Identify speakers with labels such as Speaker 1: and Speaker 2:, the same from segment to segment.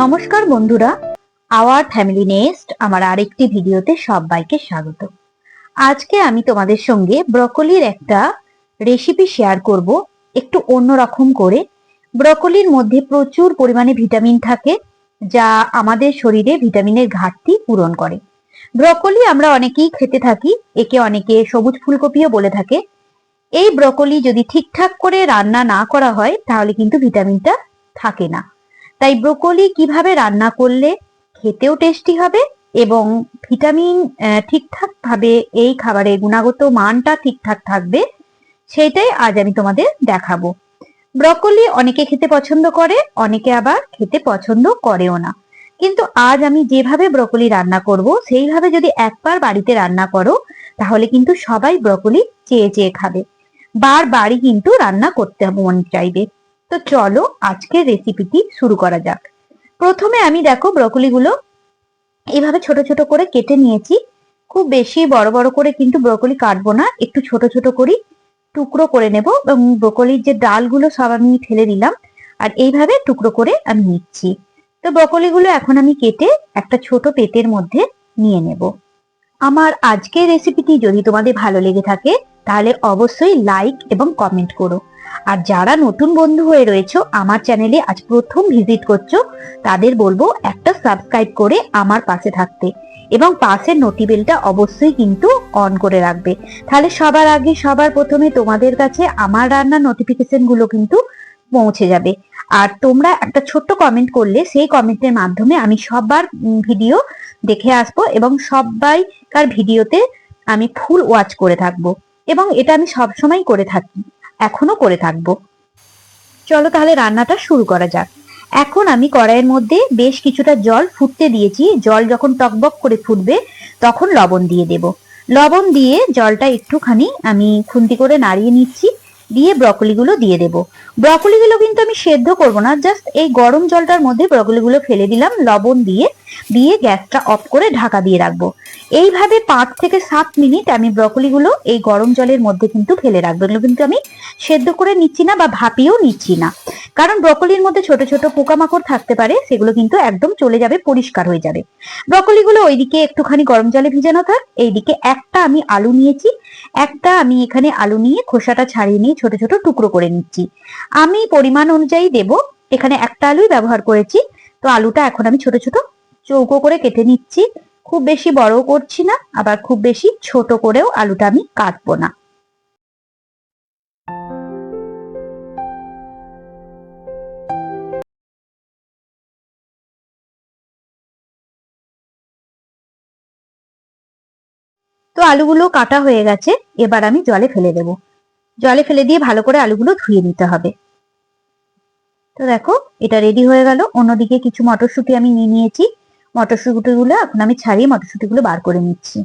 Speaker 1: নমস্কার বন্ধুরা। Our family nest আমার আরেকটি ভিডিওতে সবাইকে স্বাগত। আজকে আমি তোমাদের সঙ্গে ব্রকলির একটা রেসিপি শেয়ার করব। একটু অন্যরকম করে। ব্রকলির মধ্যে প্রচুর পরিমাণে ভিটামিন থাকে, যা আমাদের শরীরে ভিটামিনের ঘাটতি পূরণ করে। ব্রকলি আমরা অনেকেই খেতে থাকি, একে অনেকে সবুজ ফুলকপিও বলে থাকে। এই ব্রকলি যদি ঠিকঠাক করে রান্না না করা হয়, তাহলে কিন্তু ভিটামিনটা থাকে না। তাই ব্রোকলি কীভাবে রান্না করলে খেতেও টেস্টি হবে এবং ভিটামিন ঠিকঠাক ভাবে এই খাবারের গুণাগত মানটা ঠিকঠাক থাকবে, সেটাই আজ আমি তোমাদের দেখাবো। ব্রকলি অনেকে খেতে পছন্দ করে, অনেকে আবার খেতে পছন্দ করেও না। কিন্তু আজ আমি যেভাবে ব্রকলি রান্না করব, সেইভাবে যদি একবার বাড়িতে রান্না করো, তাহলে কিন্তু সবাই ব্রকলি চেয়ে চেয়ে খাবে। বারবারই কিন্তু রান্না করতে মন চাইবে। তো চলো আজকের রেসিপিটি শুরু করা যাক। প্রথমে আমি দেখো ব্রকলিগুলো এইভাবে ছোট ছোট করে কেটে নিয়েছি। খুব বেশি বড় বড় করে কিন্তু ব্রকলি কাটবো না, একটু ছোট ছোট করি, টুকরো করে নেব এবং ব্রকলির যে ডালগুলো সব আমি ফেলে দিলাম আর এইভাবে টুকরো করে আমি নিচ্ছি। তো ব্রকলিগুলো এখন আমি কেটে একটা ছোট পেটের মধ্যে নিয়ে নেব। আমার আজকের রেসিপিটি যদি তোমাদের ভালো লেগে থাকে, তাহলে অবশ্যই লাইক এবং কমেন্ট করো। আর যারা নতুন বন্ধু হয়ে রয়েছে, আমার চ্যানেলে আজ প্রথম ভিজিট করছ, তাদের বলব একটা সাবস্ক্রাইব করে আমার পাশে থাকতে। এবং পাশের নোটিবেলটা অবশ্যই কিন্তু অন করে রাখবে। তাহলে সবার আগে, সবার প্রথমে তোমাদের কাছে আমার রান্নার নোটিফিকেশনগুলো কিন্তু পৌঁছে যাবে। আর তোমরা একটা ছোট্ট কমেন্ট করলে, সেই কমেন্টের মাধ্যমে আমি সবার ভিডিও দেখে আসব এবং সবাইকার ভিডিওতে আমি ফুল ওয়াচ করে থাকব। এবং এটা আমি সবসময় করে থাকি। এখনও করে থাকব। চলো তাহলে রান্নাটা শুরু করা যাক। এখন আমি কড়াইয়ের মধ্যে বেশ কিছুটা জল ফুটতে দিয়েছি। জল যখন টকবক করে ফুটবে, তখন লবণ দিয়ে দেব। লবণ দিয়ে জলটা একটুখানি আমি খুন্তি করে নাড়িয়ে নিচ্ছি। দিয়ে ব্রকলিগুলো দিয়ে দেব। ব্রকলিগুলো কিন্তু আমি সেদ্ধ করব না জাস্ট এই গরম জলটার মধ্যে ব্রকলিগুলো ফেলে দিলাম, লবণ দিয়ে দিয়ে গ্যাসটা অফ করে ঢাকা দিয়ে রাখব। এইভাবে পাঁচ থেকে সাত মিনিট আমি ব্রকলিগুলো এই গরম জলের মধ্যে কিন্তু ফেলে রাখব। এগুলো কিন্তু আমি সেদ্ধ করে নিচ্ছি না বা ভাপিয়েও নিচ্ছি না। কারণ ব্রকলির মধ্যে ছোট ছোট পোকামাকড় থাকতে পারে, সেগুলো কিন্তু একদম চলে যাবে, পরিষ্কার হয়ে যাবে। ব্রকলিগুলো ওইদিকে একটুখানি গরম জলে ভিজানো থাক, এইদিকে একটা আমি আলু নিয়েছি, একটা আমি এখানে আলু নিয়ে খোসাটা ছাড়িয়ে নিয়ে ছোট ছোট টুকরো করে নিচ্ছি। আমি পরিমাণ অনুযায়ী দেব। এখানে একটা আলুই ব্যবহার করেছি। তো আলুটা এখন আমি ছোট ছোট চৌকো করে কেটে নিচ্ছি। খুব বেশি বড় করছি না, আবার খুব বেশি ছোট করেও আলুটা আমি কাটবো না। তো আলুগুলো কাটা হয়ে গেছে। এবার আমি জলে ফেলে দেব। জলে ফেলে দিয়ে ভালো করে আলুগুলো ধুয়ে নিতে হবে। তো দেখো, এটা রেডি হয়ে গেল। অন্যদিকে কিছু মটরশুঁটি আমি নিয়ে নিয়েছি। মটরশুঁটিগুলো এখন আমি ছাড়িয়ে মটরশুঁটিগুলো বার করে নিচ্ছি।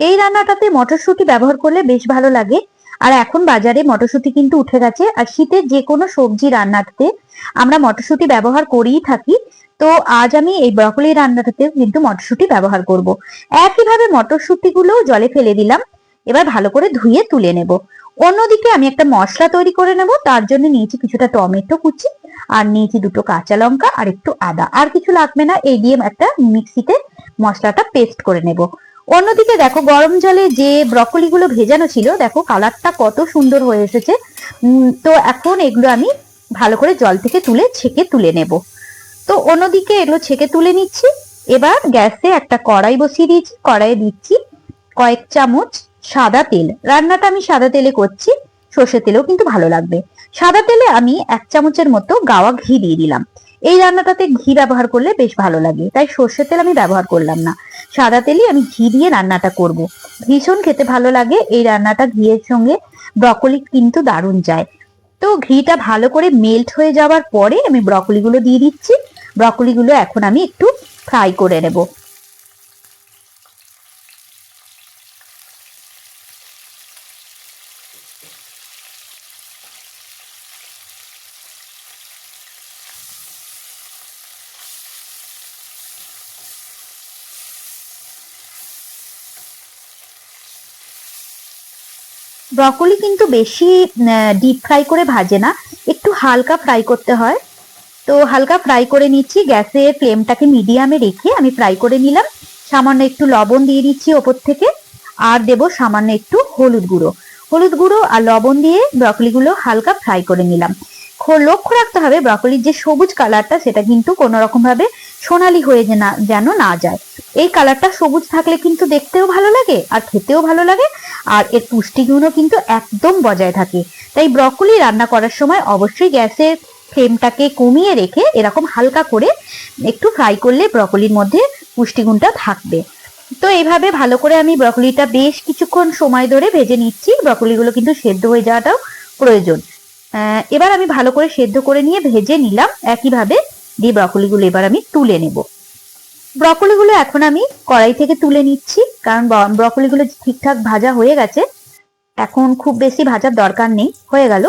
Speaker 1: এই রান্নাটাতে মটরশুঁটি ব্যবহার করলে বেশ ভালো লাগে। আর এখন বাজারে মটরশুঁটি কিন্তু উঠে গেছে। আর শীতের যে কোনো সবজি রান্নাতে আমরা মটরশুঁটি ব্যবহার করেই থাকি। তো আজ আমি এই ব্রকলি রান্নাটাতে কিন্তু মটরশুঁটি ব্যবহার করব। একইভাবে মটরশুঁটি গুলো জলে ফেলে দিলাম। এবার ভালো করে ধুয়ে তুলে নেব। অন্যদিকে আমি একটা মশলা তৈরি করে নেব। তার জন্য নিয়েছি কিছুটা টমেটো কুচি আর নিয়েছি দুটো কাঁচা লঙ্কা আর একটু আদা। আর কিছু লাগবে না, এই দিয়ে একটা মিক্সিতে মশলাটা পেস্ট করে নেব। অন্যদিকে দেখো, গরম জলে যে ব্রকলি গুলো ভেজানো ছিল, দেখো কালারটা কত সুন্দর হয়ে এসেছে। তো এখন এগুলো আমি ভালো করে জল থেকে তুলে ছেঁকে তুলে নেব। তো অন্যদিকে এগুলো ছেঁকে তুলে নিচ্ছি। এবার গ্যাসে একটা কড়াই বসিয়ে দিয়েছি, কড়াইয়ে দিচ্ছি কয়েক চামচ সাদা তেল। রান্নাটা আমি সাদা তেলে করছি সর্ষে তেলেও কিন্তু ভালো লাগবে। সাদা তেলে আমি এক চামচের মতো গাওয়া ঘি দিয়ে দিলাম। এই রান্নাটাতে ঘি ব্যবহার করলে বেশ ভালো লাগে, তাই সর্ষের তেল আমি ব্যবহার করলাম না। সাদা তেলে আমি ঘি দিয়ে রান্নাটা করব। ভীষণ খেতে ভালো লাগে, এই রান্নাটা ঘিয়ের সঙ্গে ব্রকলি কিন্তু দারুণ যায়। তো ঘিটা ভালো করে মেল্ট হয়ে যাওয়ার পরে আমি ব্রকলিগুলো দিয়ে দিচ্ছি। ব্রকলিগুলো এখন আমি একটু ফ্রাই করে নেব। ব্রকলি কিন্তু বেশি ডিপ ফ্রাই করে ভাজে না। একটু হালকা ফ্রাই করতে হয়। তো হালকা ফ্রাই করে নিচ্ছি। গ্যাসের ফ্লেমটাকে মিডিয়ামে রেখে আমি ফ্রাই করে নিলাম। সামান্য একটু লবণ দিয়ে দিচ্ছি ওপর থেকে। আর দেব সামান্য একটু হলুদ গুঁড়ো। হলুদ গুঁড়ো আর লবণ দিয়ে ব্রকলিগুলো হালকা ফ্রাই করে নিলাম। লক্ষ্য রাখতে হবে, ব্রকলির যে সবুজ কালারটা সেটা কিন্তু কোনো রকম ভাবে সোনালি হয়ে না যেন না যায়। এই কালারটা সবুজ থাকলে কিন্তু দেখতেও ভালো লাগে আর খেতেও ভালো লাগে। আর এর পুষ্টিগুণও কিন্তু একদম বজায় থাকে। তাই ব্রকলি রান্না করার সময় অবশ্যই গ্যাসের ফ্লেমটাকে কমিয়ে রেখে এরকম হালকা করে একটু ফ্রাই করলে ব্রকলির মধ্যে পুষ্টিগুণটা থাকবে। তো এইভাবে ভালো করে আমি ব্রকলিটা বেশ কিছুক্ষণ সময় ধরে ভেজে নিচ্ছি। ব্রকলিগুলো কিন্তু সেদ্ধ হয়ে যাওয়াটাও প্রয়োজন। এবার আমি ভালো করে সেদ্ধ করে নিয়ে ভেজে নিলাম। একইভাবে দিয়ে ব্রকলিগুলো এবার আমি তুলে নেব। ব্রকলিগুলো এখন আমি কড়াই থেকে তুলে নিচ্ছি, কারণ ব্রকলিগুলো ঠিকঠাক ভাজা হয়ে গেছে, এখন খুব বেশি ভাজার দরকার নেই, হয়ে গেল।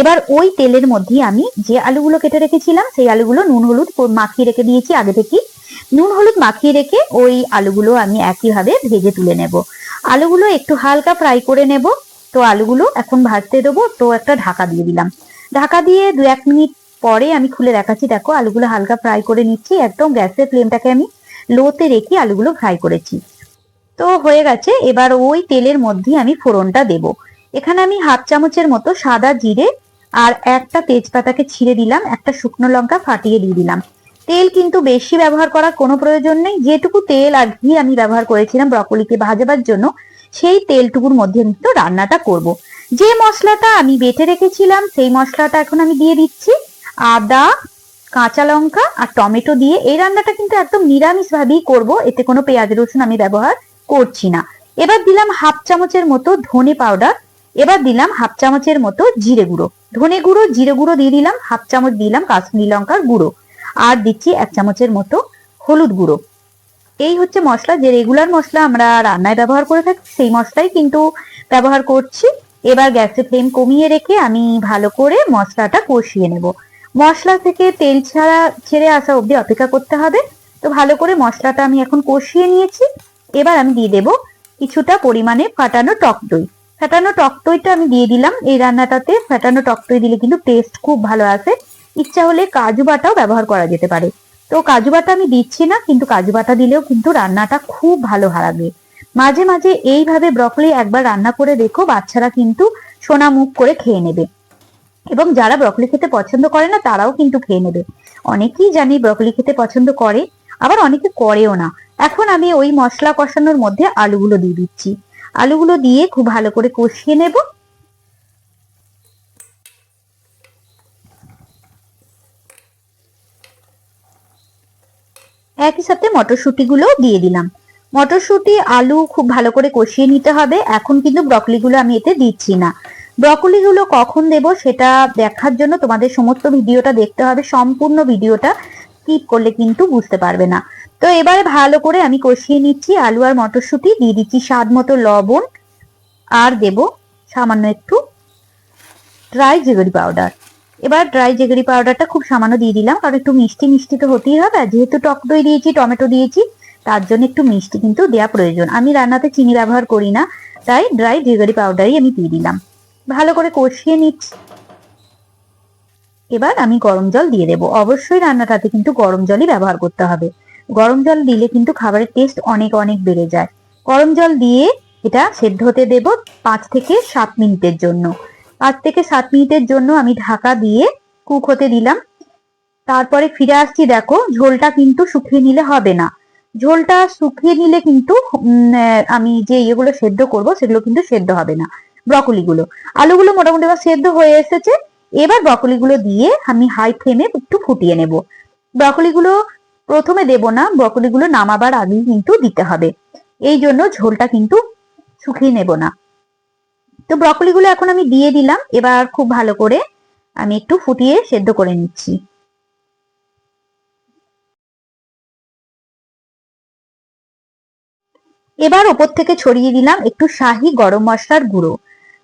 Speaker 1: এবার ওই তেলের মধ্যেই আমি যে আলুগুলো কেটে রেখেছিলাম, সেই আলুগুলো নুন হলুদ মাখিয়ে রেখে দিয়েছি আগে থেকেই। নুন হলুদ মাখিয়ে রেখে ওই আলুগুলো আমি একইভাবে ভেজে তুলে নেব। আলুগুলো একটু হালকা ফ্রাই করে নেব, তো আলুগুলো এখন ভাজতে দেবো, তো একটা ঢাকা দিয়ে দিলাম। ঢাকা দিয়ে দু এক মিনিট পরে আমি খুলে দেখাচ্ছি, দেখো আলুগুলো হালকা ফ্রাই করে নিচ্ছি, একদম গ্যাসের ফ্লেমটাকে আমি লোতে রেখে আলুগুলো ফ্রাই করেছি। তো হয়ে গেছে, এবার ওই তেলের মধ্যে আমি ফোড়নটা দেব। এখানে আমি হাফ চামচের মতো সাদা জিরে আর একটা তেজপাতাকে ছিঁড়ে দিলাম, একটা শুকনো লঙ্কা ফাটিয়ে দিয়ে দিলাম। তেল কিন্তু বেশি ব্যবহার করার কোনো প্রয়োজন নেই, যেটুকু তেল আর ঘি আমি ব্যবহার করেছিলাম ব্রকলিকে ভাজাবার জন্য, সেই তেলটুকুর মধ্যে কিন্তু রান্নাটা করব। যে মশলাটা আমি বেটে রেখেছিলাম, সেই মশলাটা এখন আমি দিয়ে দিচ্ছি, আদা কাঁচা লঙ্কা আর টমেটো দিয়ে এই রান্নাটা কিন্তু একদম নিরামিষ ভাবেই করব। এতে কোনো পেঁয়াজ রসুন আমি ব্যবহার করছি না। এবার দিলাম হাফ চামচের মতো ধনে পাউডার, এবার দিলাম হাফ চামচের মতো জিরে গুঁড়ো। ধনে গুঁড়ো, জিরে গুঁড়ো দিয়ে দিলাম, হাফ চামচ দিলাম কাশ্মীরি লঙ্কার গুঁড়ো। আর দিচ্ছি এক চামচের মতো হলুদ গুঁড়ো। এই হচ্ছে মশলা, যে রেগুলার মশলা আমরা রান্নায় ব্যবহার করে থাকি, সেই মশলাই কিন্তু ব্যবহার করছি। এবার গ্যাসের ফ্লেম কমিয়ে রেখে আমি ভালো করে মশলাটা কষিয়ে নেব। মশলা থেকে তেল ছাড়া ছেড়ে আসা অবধি অপেক্ষা করতে হবে। তো ভালো করে মশলাটা আমি এখন কষিয়ে নিয়েছি। এবার আমি দিয়ে দেব কিছুটা পরিমাণে ফাটানো টক দই। ফাটানো টক দইটা আমি দিয়ে দিলাম এই রান্নাটাতে। ফাটানো টক দই দিলে কিন্তু টেস্ট খুব ভালো আসে। ইচ্ছা হলে কাজু বাটাও ব্যবহার করা যেতে পারে। তো কাজু বাটা আমি দিচ্ছি না, কিন্তু কাজু বাটা দিলেও কিন্তু রান্নাটা খুব ভালো হারাবে। মাঝে মাঝে এইভাবে ব্রকলি একবার রান্না করে দেখো, বাচ্চারা কিন্তু সোনা মুখ করে খেয়ে নেবে। এবং যারা ব্রকলি খেতে পছন্দ করে না, তারাও কিন্তু খেয়ে নেবে। অনেকেই জানি ব্রকলি খেতে পছন্দ করে, আবার অনেকে করেও না। এখন আমি ওই মশলা কষানোর মধ্যে আলুগুলো দিয়ে দিচ্ছি। আলুগুলো দিয়ে খুব ভালো করে কষিয়ে নেব। একই সাথে মটরশুঁটি গুলো দিয়ে দিলাম। মটরশুঁটি, আলু খুব ভালো করে কষিয়ে নিতে হবে। এখন কিন্তু ব্রকলি গুলো আমি এতে দিচ্ছি না। ব্রকলি গুলো কখন দেব সেটা দেখার জন্য তোমাদের সমস্ত ভিডিওটা দেখতে হবে, সম্পূর্ণ ভিডিওটা স্কিপ করলে কিন্তু বুঝতে পারবে না। তো এবারে ভালো করে আমি কষিয়ে নিচ্ছি আলু আর মটরশুঁটি, দিয়ে দিচ্ছি স্বাদ মতো লবণ, আর দেব সামান্য একটু ড্রাই জেগরি পাউডার এবার ড্রাই জেগরি পাউডারটা খুব সামান্য দিয়ে দিলাম, কারণ একটু মিষ্টি মিষ্টি তো হতেই হবে, আর যেহেতু টক দই দিয়েছি, টমেটো দিয়েছি, তার জন্য একটু মিষ্টি কিন্তু দেওয়া প্রয়োজন। আমি রান্নাতে চিনি ব্যবহার করি না, তাই ড্রাই জেগরি পাউডারই আমি দিয়ে দিলাম। ভালো করে কষিয়ে নিচ্ছি। এবার আমি গরম জল দিয়ে দেবো। অবশ্যই রান্নাটাতে কিন্তু গরম জলই ব্যবহার করতে হবে। গরম জল দিলে কিন্তু খাবারের টেস্ট অনেক অনেক বেড়ে যায়। গরম জল দিয়ে এটা সেদ্ধ হতে দেব পাঁচ থেকে সাত মিনিটের জন্য। পাঁচ থেকে সাত মিনিটের জন্য আমি ঢাকা দিয়ে কুক হতে দিলাম। তারপরে ফিরে আসছি, দেখো, ঝোলটা কিন্তু শুকিয়ে নিলে হবে না। ঝোলটা শুকিয়ে নিলে কিন্তু আমি যে ইয়েগুলো সেদ্ধ করব, সেগুলো কিন্তু সেদ্ধ হবে না। ব্রকলি গুলো আলুগুলো মোটামুটি এবার সেদ্ধ হয়ে এসেছে। এবার ব্রকলি গুলো দিয়ে আমি হাই ফ্লেমে একটু ফুটিয়ে নেব। ব্রকলি গুলো প্রথমে দেব না ব্রকলি গুলো নামাবার আগেই কিন্তু দিতে হবে। এই জন্য ঝোলটা কিন্তু শুকিয়ে নেব না। তো ব্রকলি গুলো এখন আমি দিয়ে দিলাম। এবার খুব ভালো করে আমি একটু ফুটিয়ে সেদ্ধ করে নিচ্ছি। এবার ওপর থেকে ছড়িয়ে দিলাম একটু শাহি গরম মশলার গুঁড়ো।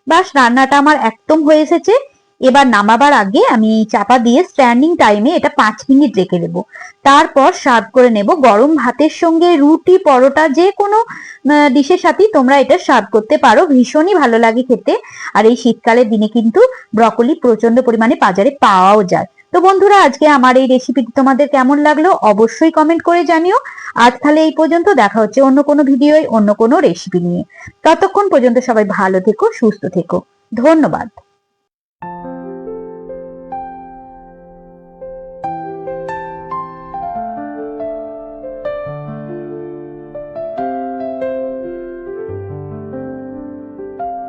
Speaker 1: বাস, রান্নাটা আমার একদম হয়ে এসেছে। এবার নামাবার আগে আমি চাপা দিয়ে স্ট্যান্ডিং টাইমে এটা পাঁচ মিনিট রেখে দেবো। তারপর সার্ভ করে নেব গরম ভাতের সঙ্গে রুটি, পরোটা, যে কোনো ডিশের সাথেই তোমরা এটা সার্ভ করতে পারো। ভীষণই ভালো লাগে খেতে। আর এই শীতকালের দিনে কিন্তু ব্রকলি প্রচণ্ড পরিমাণে বাজারে পাওয়াও যায়। তো বন্ধুরা, আজকে আমার এই রেসিপিটি তোমাদের কেমন লাগল অবশ্যই কমেন্ট করে জানিও। আজ তাহলে এই পর্যন্ত দেখা হচ্ছে অন্য কোনো ভিডিওয় অন্য কোনো রেসিপি নিয়ে। ততক্ষণ পর্যন্ত সবাই ভালো থেকো, সুস্থ থেকো। ধন্যবাদ।